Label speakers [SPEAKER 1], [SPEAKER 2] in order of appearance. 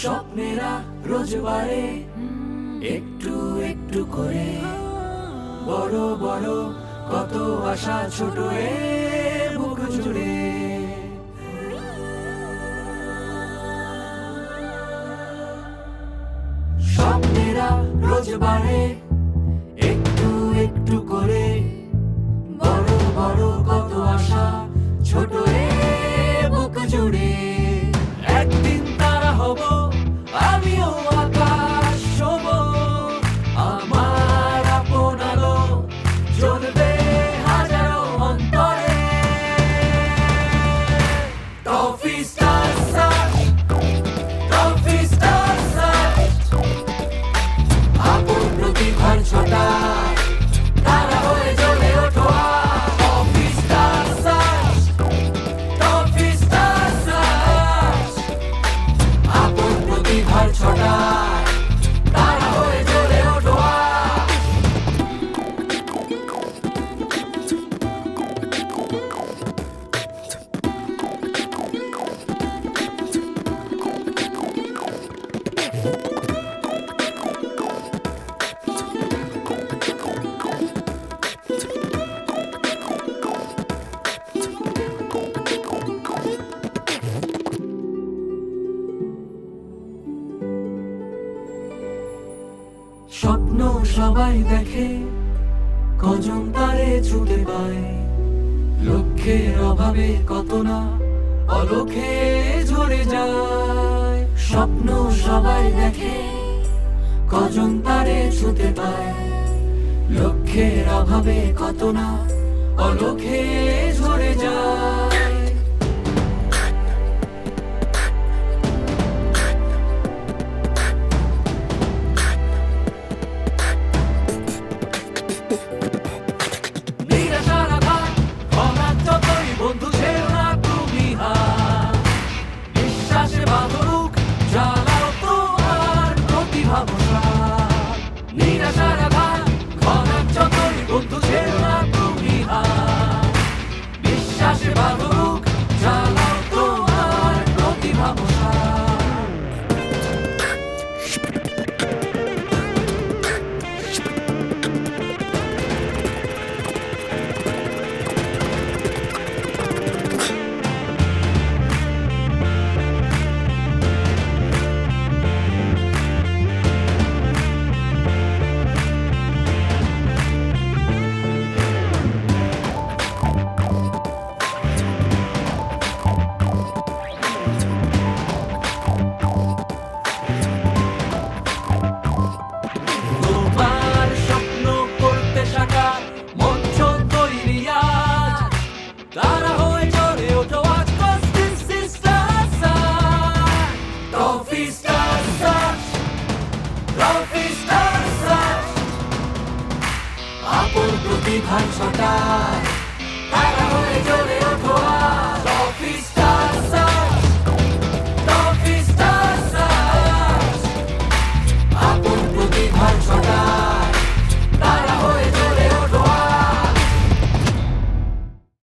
[SPEAKER 1] স্বপ্নেরা রোজ বাড়ে। একটু একটু করে। বড় বড় কত আশা ছোট এ বুক জুড়ে। স্বপ্নেরা রোজ বাড়ে। স্বপ্ন সবাই দেখে, কজন তারে ছুটে পায়। লক্ষ্যের অভাবে কত না অলোকে ঝরে যায়। স্বপ্ন সবাই দেখে, কজন তারে ছুটে পায়। লক্ষ্যের অভাবে কত না অলোকে তুমি বিশ্বাসে আপন প্রতিভার তারা হয়ে চলে